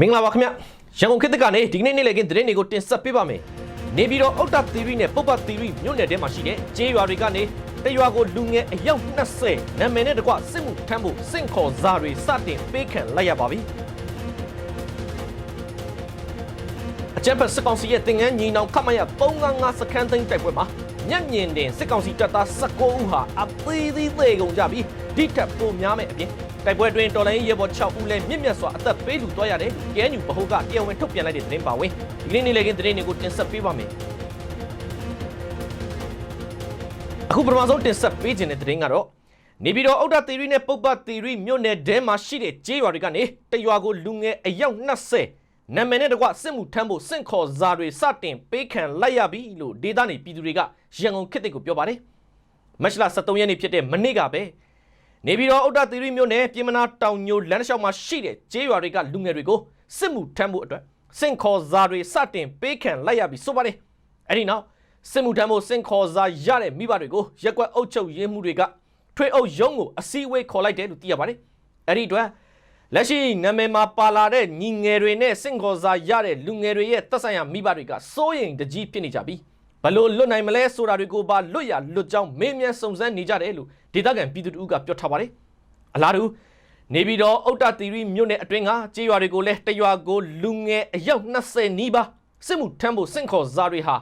မင်္ဂလာပါခင်ဗျရန်ကုန်ခေတ်သစ်ကနေဒီကနေ့နေ့လည်ခင်းသတင်းတွေကိုတင်ဆက်ပေးပါမယ်နေပြီးတော့အောက်တာသီရီနဲ့ပုပ္ပသီရီမြို့နယ်ထဲမှာရှိတဲ့ကျေးရွာတွေကနေတရွာကိုလူငယ်အယောက်20နာမည်နဲ့တကွစစ်မှုထမ်းဖို့စင့်ခေါ်စာတွေစတင်ပေးခံလိုက်ရပါပြီအကြံဖတ်စစ်ကောင်စီရဲ့တင်ငန်းညီနောင်ခမရ355စခန်းသိမ်းတိုက်ပွဲမှာညံ့မြင်တင်စစ်ကောင်စီတပ်သား19ဦးဟာအသေးသေးသေးကုန်ကြပြီးဒီထက်ပိုများမဲ့အပြင် တိုက်ပွဲတွင်တော်လိုင်းရဲဘော်6ဦးလည်းမြင့်မြတ်စွာအသက်ပေးလူသွားရတယ်။ကဲညူဗဟုကတရားဝင်ထုတ်ပြန်လိုက်တဲ့သတင်းပါဝင်ဒီနေ့နေ့လည်ခင်းသတင်းတွေကိုတင်ဆက်ပေးပါမယ်။အခုပထမဆုံးတင်ဆက်ပေးခြင်းတဲ့သတင်းကတော့နေပြည်တော်အောက်တာသီရီနဲ့ပုပ္ပသီရီမြို့နယ်ထဲမှာရှိတဲ့ကျေးရွာတွေကနေတရွာကိုလူငယ်အယောက်20နာမည်နဲ့တကွစစ်မှုထမ်းဖို့စင့်ခေါ်စာတွေစတင်ပေးခံလိုက်ရပြီလို့ဒေသနေပြည်သူတွေကရန်ကုန်ခေတ်တစ်ကိုပြောပါတယ်။မတ်လ23ရက်နေ့ဖြစ်တဲ့မနေ့ကပဲ နေပြည်တော်အုတ်တသီရိမြို့နယ်ပြည်မနာတောင်ညိုလမ်းတစ်လျှောက်မှာရှိတဲ့ကျေးရွာတွေကလူငယ်တွေကိုစစ်မှုထမ်းဖို့အတွက်စင့်ခေါ်စာတွေစတင်ပေးခံလိုက်ရပြီဆိုပါတယ်။အဲဒီနောက်စစ်မှုထမ်းဖို့စင့်ခေါ်စာရတဲ့မိဘတွေကိုရက်ကွက်အုပ်ချုပ်ရေးမှုတွေကထွေအုပ်ရုံးကိုအစည်းအဝေးခေါ်လိုက်တယ်လို့သိရပါတယ်။အဲဒီအတွက်လက်ရှိနာမည်မှာပါလာတဲ့ညီငယ်တွေနဲ့စင့်ခေါ်စာရတဲ့လူငယ်တွေရဲ့သက်ဆိုင်ရာမိဘတွေကစိုးရိမ်တကြီးဖြစ်နေကြပြီ ဘလို့လွတ်နိုင်မလဲဆိုတာတွေကိုပါလွတ်ရလွတ်ကြောင်းမေးမြန်းစုံစမ်းနေကြတယ်လို့ဒေသခံပြည်သူတို့ကပြောထားပါတယ်အလားတူနေပြည်တော်အုတ်တသီရိမြို့နယ်အတွင်းကကြေးရွာတွေကိုလည်းတရွာကိုလူငယ်အယောက်20နီးပါးစစ်မှုထမ်းဖို့စင့်ခေါ်စာတွေဟာ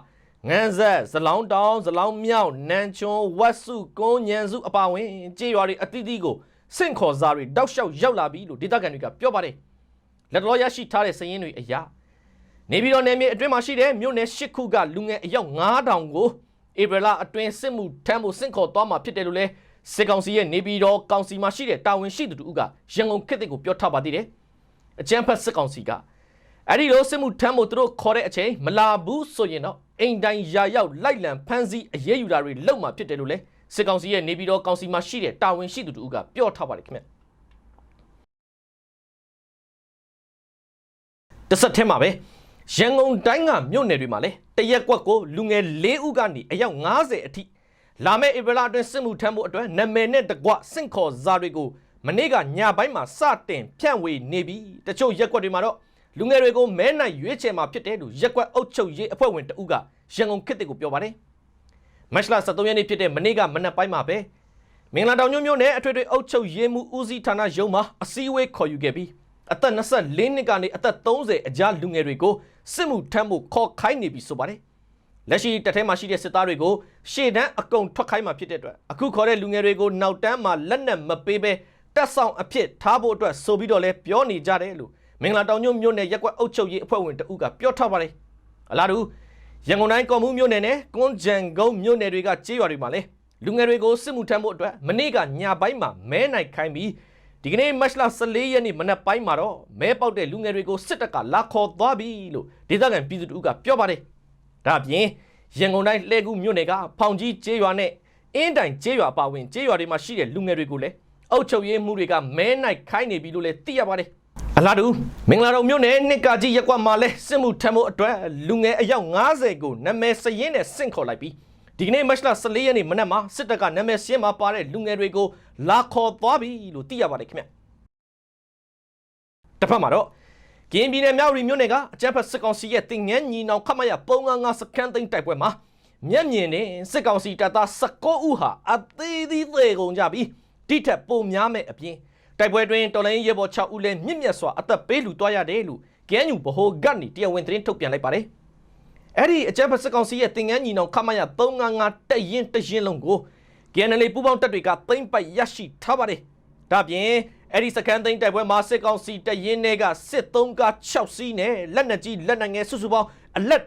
ငန်းဆက်ဇလောင်းတောင်ဇလောင်းမြောက်နန်းချွန်းဝက်စုကုန်းညံစုအပါဝင်ကြေးရွာတွေအသီးသီးကိုစင့်ခေါ်စာတွေတောက်လျှောက်ရောက်လာပြီလို့ဒေသခံတွေကပြောပါတယ်လက်တော်ရရှိထားတဲ့စည်ရင်းတွေအရာ နေပြည်တော်နယ်မြေအတွင်းမှာရှိတဲ့မြို့နယ်၈ခုကလူငယ်အယောက်9000ကိုဧပြီလအတွင်းစစ်မှုထမ်းဖို့စင့်ခေါ်သွားမှာဖြစ်တယ်လို့လဲစစ်ကောင်စီရဲ့နေပြည်တော်ကောင်စီမှာရှိတဲ့တာဝန်ရှိသူတို့ကရန်ကုန်ခေတ်တွေကိုပြောထားပါသေးတယ်အကြမ်းဖက်စစ်ကောင်စီကအဲ့ဒီလိုစစ်မှုထမ်းဖို့သူတို့ခေါ်တဲ့အချိန်မလာဘူးဆိုရင်တော့အိမ်တိုင်းရာရောက်လိုက်လံဖမ်းဆီးအရေးယူတာတွေလုပ်မှာဖြစ်တယ်လို့လဲစစ်ကောင်စီရဲ့နေပြည်တော်ကောင်စီမှာရှိတဲ့တာဝန်ရှိသူတို့ကပြောထားပါတယ်ခင်ဗျတစ်ဆက်ထဲမှာပဲ ရန်ကုန်တိုင်းကမြို့နယ်တွေမှာလည်းတရက်ကွက်ကိုလူငယ်၄ဦးကနေအယောက်90အထိလာမယ့်ဧပြီလအတွင်းစစ်မှုထမ်းဖို့အတွက်နာမည်နဲ့တကွစင့်ခေါ်စာတွေကိုမနေ့ကညပိုင်းမှာစတင်ဖြန့်ဝေနေပြီးတချို့ရက်ကွက်တွေမှာတော့လူငယ်တွေကိုမဲနိုင်ရွေးချယ်မှာဖြစ်တယ်လို့ရက်ကွက်အုပ်ချုပ်ရေးအဖွဲ့ဝင်တဦးကရန်ကုန်ခေတ်တွေကိုပြောပါတယ်မတ်လ23ရက်နေ့ဖြစ်တဲ့မနေ့ကမနက်ပိုင်းမှာပဲမင်္ဂလာတောင်ညွန့်မြို့နယ်အထွေထွေအုပ်ချုပ်ရေးမှူးဦးစီးဌာနရုံးမှာအစည်းအဝေးခေါ်ယူခဲ့ပြီး အသက်24နှစ်ကနေအသက်30အကြားလူငယ်တွေကိုစစ်မှုထမ်းဖို့ခေါ်ခိုင်းနေပြီဆိုပါတယ်လက်ရှိတက်ထဲမှာရှိတဲ့စစ်သားတွေကိုရှေ့တန်းအကုန်ထွက်ခိုင်းမှာဖြစ်တဲ့အတွက်အခုခေါ်တဲ့လူငယ်တွေကိုနောက်တန်းမှာလက်နက်မပေးဘဲတက်ဆောင်အဖြစ်ထားဖို့အတွက်ဆိုပြီးတော့လဲပြောနေကြတယ်လို့မင်္ဂလာတောင်ညွန့်မြို့နယ်ရက်ကွက်အုပ်ချုပ်ရေးအဖွဲ့ဝင်တဦးကပြောထားပါတယ်အလားတူရန်ကုန်တိုင်းကော်မှုမြို့နယ်နဲ့ကွန်ဂျန်ကုန်းမြို့နယ်တွေကကြေးရွာတွေမှာလဲလူငယ်တွေကိုစစ်မှုထမ်းဖို့အတွက်မနေ့ကညပိုင်းမှာမဲနိုင်ခိုင်းပြီး ဒီကနေ့မတ်လ14ရက်နေ့မနက်ပိုင်းမှာတော့မဲပေါက်တဲ့လူငယ်တွေကိုစစ်တပ်ကလာခေါ်သွားပြီလို့ဒေသခံပြည်သူတို့ကပြောပါတယ်။ဒါ့အပြင်ရန်ကုန်တိုင်းလှဲကူးမြို့နယ်ကဖောင်ကြီးကျေးရွာနဲ့အင်းတိုင်ကျေးရွာပါဝင်ကျေးရွာတွေမှာရှိတဲ့လူငယ်တွေကိုလည်းအုပ်ချုပ်ရေးမှုတွေကမဲနိုင်ခိုင်းနေပြီလို့လည်းသိရပါတယ်။အလားတူမင်္ဂလာတော်မြို့နယ်နှစ်ကကြီးရက်ကွက်မှာလဲစစ်မှုထမ်းဖို့အတွက်လူငယ်အယောက်90ကိုနာမည်စရင်းနဲ့ဆင့်ခေါ်လိုက်ပြီး ဒီကနေ့မတ်လ14ရက်နေ့မနက်မှာစစ်တပ်ကနာမည်စရင်းမှာပါတဲ့လူငယ်တွေကိုလာခေါ်သွားပြီလို့သိရပါတယ်ခင်ဗျ။တစ်ဖက်မှာတော့ကင်းပြည်နယ်မြောက်ရီမြို့နယ်ကအကြမ်းဖက်စစ်ကောင်စီရဲ့တင်ငန်းညီနောင်ခမရပုံငါငါစခန်းသိမ်းတိုက်ပွဲမှာမျက်မြင်နဲ့စစ်ကောင်စီတပ်သား19ဦးဟာအသေးသေးသေးကုန်ကြပြီးတိထက်ပုံများမဲ့အပြင်တိုက်ပွဲတွင်တော်လိုင်းရဲဘော်6ဦးလည်းမြင့်မြတ်စွာအသက်ပေးလူသွားရတယ်လို့ကဲညူဗဟိုကနေတရားဝင်သတင်းထုတ်ပြန်လိုက်ပါတယ်။ အဲ့ဒီအကြမ်းဖက်စစ်ကောင်စီရဲ့တင်ငန်းညီနောင်ခမရ355တက်ရင်တရင်လုံးကို KNL ပူးပေါင်းတပ်တွေကသိမ့်ပိုက်ရရှိထားပါတယ်။ဒါပြင်အဲ့ဒီစကန်သိန်းတိုက်ပွဲမှာစစ်ကောင်စီတရင်တွေကစစ်သုံးကား6စီးနဲ့လက်နက်ကြီးလက်နက်ငယ်စုစုပေါင်းအလက်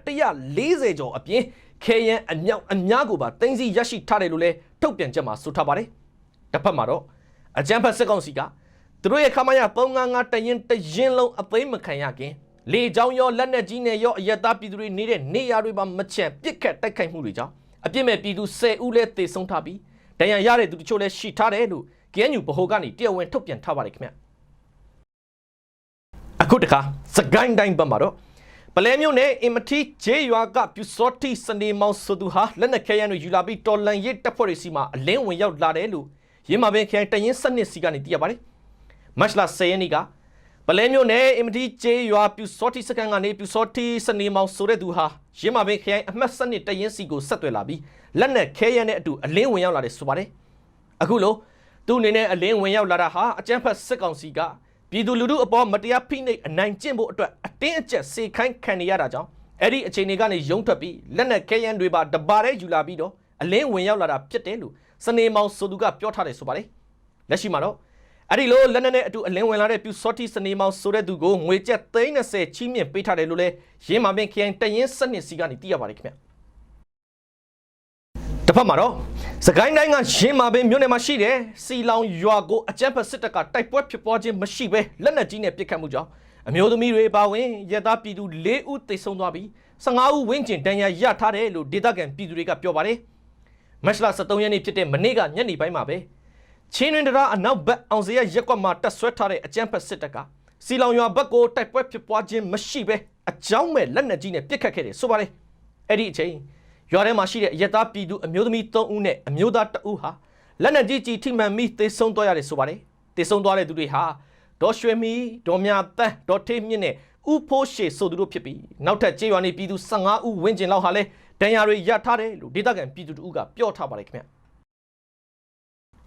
140ကျော်အပြင်ခဲယံအမြောက်အများကိုပါတင်းစီရရှိထားတယ်လို့လည်းထုတ်ပြန်ချက်မှာဆိုထားပါတယ်။တစ်ဖက်မှာတော့အကြမ်းဖက်စစ်ကောင်စီကသူတို့ရဲ့ခမရ355တရင်တရင်လုံးအသိမ်းမခံရခင် လေကြောင်းရောလက်နက်ကြီးနဲ့ရောအယက်သားပြည်သူတွေနေတဲ့နေရာတွေမှာမချန်ပစ်ခတ်တိုက်ခိုက်မှုတွေကြောင့်အပြစ်မဲ့ပြည်သူ10ဦးလည်းသေဆုံးထားပြီးဒဏ်ရာရတဲ့သူတချို့လည်းရှိထားတယ်လို့ KNU ဗဟိုကနေတရားဝင်ထုတ်ပြန်ထားပါတယ်ခင်ဗျအခုတခါစကိုင်းတိုင်းဘက်မှာတော့ပလဲမျိုးနဲ့အင်မတီဂျေရွာကပြူစောတိစနေမောင်ဆိုသူဟာလက်နက်ခဲယမ်းတွေယူလာပြီးတော်လန်ရစ်တပ်ဖွဲ့တွေစီမှာအလင်းဝင်ရောက်လာတယ်လို့ရင်းမာပင်ခရိုင်တရင်စနစ်စီကနေသိရပါတယ်မတ်လ10ရက်နေ့ကပ လဲမျိုးနဲ့အင်မတီကျေးရွာပြူစောတိစကန်ကနေပြူစောတိစနေမောင်ဆိုတဲ့သူဟာရင်းမာပင်ခရိုင်အမှတ်စနစ်တရင်စီကိုဆက်သွယ်လာပြီးလက်နက်ခဲရဲနဲ့အတူအလင်းဝင်ရောက်လာတယ်ဆိုပါတယ်အခုလို့သူ့အနေနဲ့အလင်းဝင်ရောက်လာတာဟာအကြမ်းဖက်စစ်ကောင်စီကပြည်သူလူထုအပေါ်မတရားဖိနှိပ်အနိုင်ကျင့်ဖို့အတွက်အတင်းအကျပ်စေခိုင်းခံနေရတာကြောင့်အဲ့ဒီအခြေအနေကနေရုံထွက်ပြီးလက်နက်ခဲယမ်းတွေပါတပါးတဲ့ယူလာပြီးတော့အလင်းဝင်ရောက်လာတာဖြစ်တယ်လို့စနေမောင်ဆိုသူကပြောထားတယ်ဆိုပါတယ်လက်ရှိမှာတော့ အဲ့ဒီလိုလက်နက်နဲ့အတူအလင်းဝင်လာတဲ့ပြူစောတိစနေမောင်ဆိုတဲ့သူကိုငွေကျပ်30ချီးမြှင့်ပေးထားတယ်လို့လည်းရင်းမာပင်ခရိုင်တရင်စနစ်စီကနေသိရပါတယ်ခင်ဗျတစ်ဖက်မှာတော့စကိုင်းတိုင်းကရင်းမာပင်မြို့နယ်မှာရှိတဲ့စီလောင်ရွာကိုအကြမ်းဖက်စစ်တပ်ကတိုက်ပွဲဖြစ်ပွားခြင်းမရှိဘဲလက်နက်ကြီးနဲ့ပစ်ခတ်မှုကြောင့်အမျိုးသမီးတွေပါဝင်ရဲသားပြည်သူ၄ဦးသေဆုံးသွားပြီး15ဦးဝန်းကျင်ဒဏ်ရာရထားတယ်လို့ဒေသခံပြည်သူတွေကပြောပါတယ်မတ်လ23ရက်နေ့ဖြစ်တဲ့မနေ့ကညနေပိုင်းမှာပဲ ချင်းရင်းတရာအနောက်ဘက်အောင်စရရက်ကွက်မှာတက်ဆွဲထားတဲ့အကြမ်းဖက်စစ်တပ်ကစီလောင်ရွာဘက်ကိုတိုက်ပွဲဖြစ်ပွားခြင်းမရှိဘဲအကြောင်းမဲ့လက်နက်ကြီးနဲ့ပစ်ခတ်ခဲ့တယ်ဆိုပါတယ်အဲ့ဒီအချိန်ရွာထဲမှာရှိတဲ့ရက်သားပြည်သူအမျိုးသမီး3ဦးနဲ့အမျိုးသား2ဦးဟာလက်နက်ကြီးကြီးထိမှန်ပြီးသေဆုံးသွားရတယ်ဆိုပါတယ်သေဆုံးသွားတဲ့သူတွေဟာဒေါ်ရွှေမီဒေါ်မြတန်းဒေါ်ထေးမြင့်နဲ့ဥဖိုးရှေဆိုသူတို့ဖြစ်ပြီးနောက်ထပ်ကြေးရွာနေပြည်သူ15ဦးဝန်းကျင်လောက်ဟာလည်းဒဏ်ရာတွေရထားတယ်လို့ဒေသခံပြည်သူတို့ကပြောထားပါတယ်ခင်ဗျ